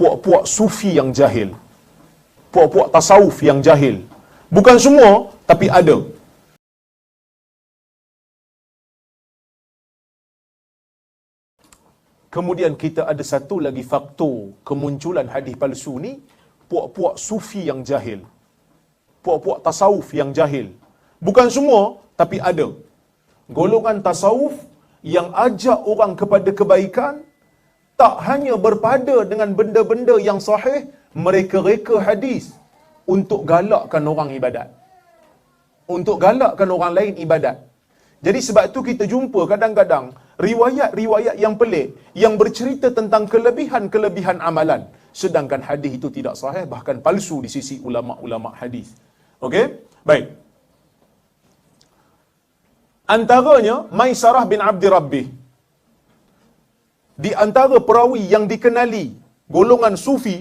puak-puak sufi yang jahil. Puak-puak tasawuf yang jahil. Bukan semua, tapi ada. Kemudian kita ada satu lagi faktor kemunculan hadis palsu ni, puak-puak sufi yang jahil. Puak-puak tasawuf yang jahil. Bukan semua, tapi ada. Golongan tasawuf yang ajak orang kepada kebaikan, tak hanya berpada dengan benda-benda yang sahih, mereka reka hadis untuk galakkan orang ibadat. Untuk galakkan orang lain ibadat. Jadi sebab tu kita jumpa kadang-kadang riwayat-riwayat yang pelik yang bercerita tentang kelebihan-kelebihan amalan sedangkan hadis itu tidak sahih bahkan palsu di sisi ulama-ulama hadis. Okey? Baik. Antaranya Maisarah bin Abdi Rabbih. Di antara perawi yang dikenali golongan sufi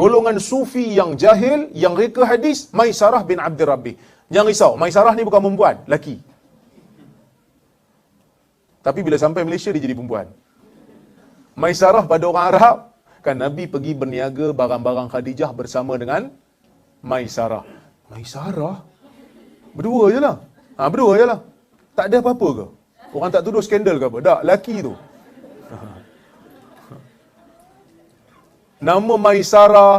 golongan sufi yang jahil yang reka hadis Maisarah bin Abdi Rabbih. Jangan risau, Maisarah ni bukan perempuan, laki. Tapi bila sampai Malaysia dia jadi perempuan. Maisarah pada orang Arab, kan Nabi pergi berniaga barang-barang Khadijah bersama dengan Maisarah. Maisarah? Berdua je lah. Ha, berdua je lah. Tak ada apa-apa ke? Orang tak tuduh skandal ke apa? Tak, laki tu. Nama Maisarah,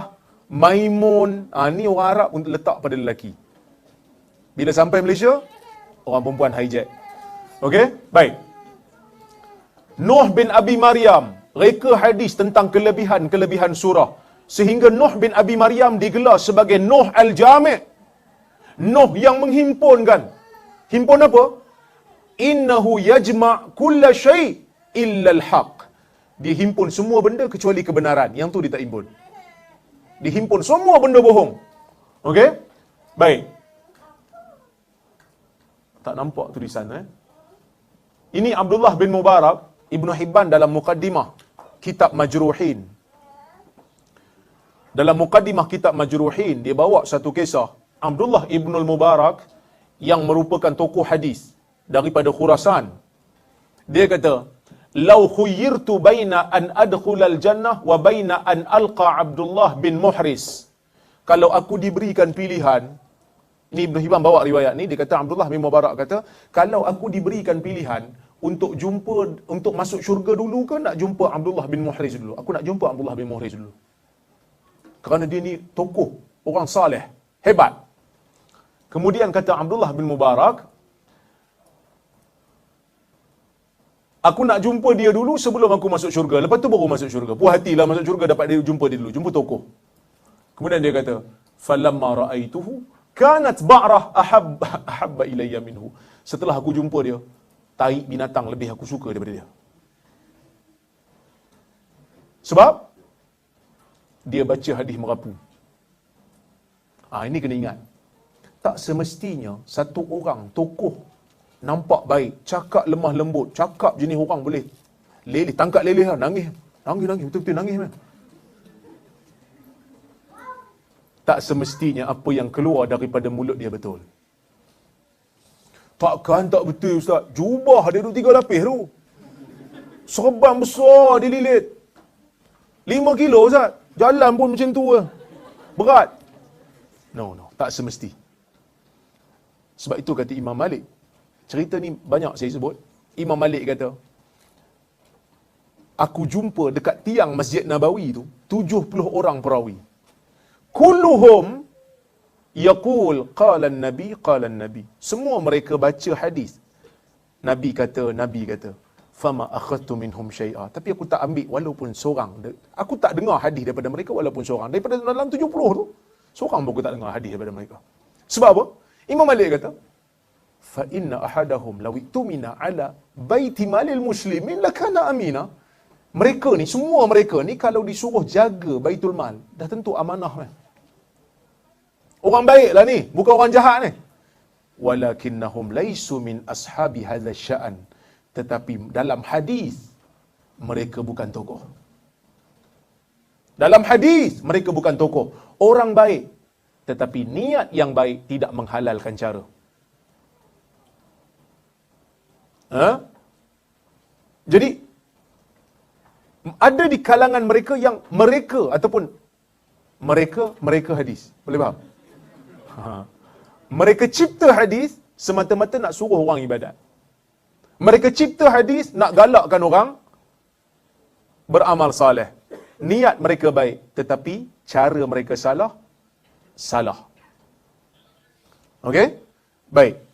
Maimun, ha, ni orang Arab untuk letak pada lelaki. Bila sampai Malaysia, orang perempuan hijack. Okey? Baik. Nuh bin Abi Maryam reka hadis tentang kelebihan-kelebihan surah sehingga Nuh bin Abi Maryam digelar sebagai Nuh Al-Jami' Nuh yang menghimpunkan himpun apa innahu yajma' kulla syai' illa al-haq dia himpun semua benda kecuali kebenaran. Yang tu dia tak himpun. Dihimpun semua benda bohong. Okey? Baik. Tak nampak tulisan eh? Ini Abdullah bin Mubarak Ibnu Hibban dalam mukaddimah kitab Majruhin. Dalam mukaddimah kitab Majruhin, dia bawa satu kisah. Abdullah Ibnu Mubarak yang merupakan tokoh hadis daripada Khurasan. Dia kata, "Lau khuyyirtu baina an adkhulal jannah wa baina an alqa Abdullah bin Muhris." Kalau aku diberikan pilihan, ini Ibnu Hibban bawa riwayat ni, dia kata Abdullah bin Mubarak kata, "Kalau aku diberikan pilihan untuk jumpa untuk masuk syurga dulu ke nak jumpa Abdullah bin Muhriz dulu? Aku nak jumpa Abdullah bin Muhriz dulu. Kerana dia ni tokoh, orang saleh, hebat. Kemudian kata Abdullah bin Mubarak, Aku nak jumpa dia dulu sebelum aku masuk syurga. Lepas tu baru masuk syurga. Puas hatilah masuk syurga dapat dia jumpa dia dulu. Jumpa tokoh. Kemudian dia kata, "Falamma ra'aituhu kanat ba'rah ahab ahabba ilayya minhu." Setelah aku jumpa dia, tahi binatang lebih aku suka daripada dia. Sebab dia baca hadis merapu. Ah ini kena ingat. Tak semestinya satu orang tokoh nampak baik, cakap lemah lembut, cakap jenis orang boleh leleh, tangkap leleh lah, nangis. Nangis, nangis, betul-betul nangis. Man. Tak semestinya apa yang keluar daripada mulut dia betul. Takkan tak betul Ustaz. Jubah dia duduk tiga lapis tu. Serban besar dililit. Lima kilo Ustaz. Jalan pun macam tu lah. Berat. No, no. Tak semesti. Sebab itu kata Imam Malik. Cerita ni banyak saya sebut. Imam Malik kata, Aku jumpa dekat tiang Masjid Nabawi tu, 70 orang perawi. Kulluhum Yaqul qala nabi qala nabi. Semua mereka baca hadis. Nabi kata, Nabi kata, fama akhadtu minhum syai'a. Tapi aku tak ambil walaupun seorang. Aku tak dengar hadis daripada mereka walaupun seorang. Daripada dalam 70 tu, seorang pun aku tak dengar hadis daripada mereka. Sebab apa? Imam Malik kata, fa inna ahadahum law itumina ala baiti malil muslimin lakana amina. Mereka ni, semua mereka ni kalau disuruh jaga baitul mal, dah tentu amanah kan. Orang baik lah ni, bukan orang jahat ni. Walakinnahum laisu min ashabi hadha sya'an. Tetapi dalam hadis mereka bukan tokoh. Dalam hadis mereka bukan tokoh. Orang baik. Tetapi niat yang baik tidak menghalalkan cara. Ha? Jadi, Ada di kalangan mereka yang mereka ataupun mereka mereka hadis. Boleh faham? Ha. Mereka cipta hadis semata-mata nak suruh orang ibadat. Mereka cipta hadis nak galakkan orang beramal saleh. Niat mereka baik tetapi cara mereka salah salah. Okey? Baik.